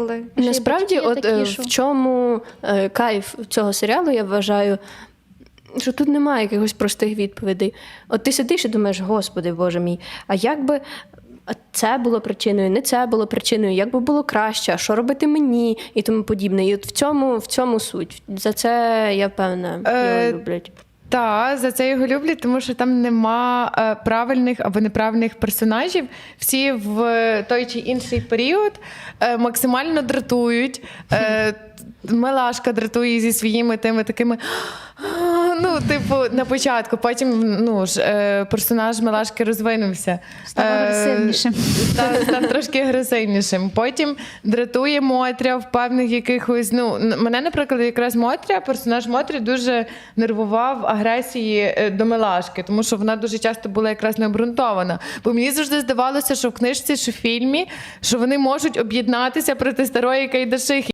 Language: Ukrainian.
були. Насправді, от е, в чому е, кайф цього серіалу, я вважаю, що тут немає якихось простих відповідей. От ти сидиш і думаєш, господи Боже мій, а як би. Це було причиною, не це було причиною, як би було краще, що робити мені і тому подібне. І от в цьому, в цьому суть. За це я певна Е, його люблять. Та за це його люблять, тому що там нема е, правильних або неправильних персонажів. Всі в е, той чи інший період е, максимально дратують. Е, Мелашка дратує зі своїми тими такими. Ну, типу, на початку, потім ну ж е, персонаж Мелашки розвинувся. Став Е, агресивнішим. Став, став трошки агресивнішим. Потім дратує Мотря в певних якихось. Ну, мене, наприклад, якраз Мотря, персонаж Мотрі дуже нервував агресії е, до Мелашки, тому що вона дуже часто була якраз необґрунтована. Бо мені завжди здавалося, що в книжці, що в фільмі, що вони можуть об'єднатися проти старої Кайдашихи.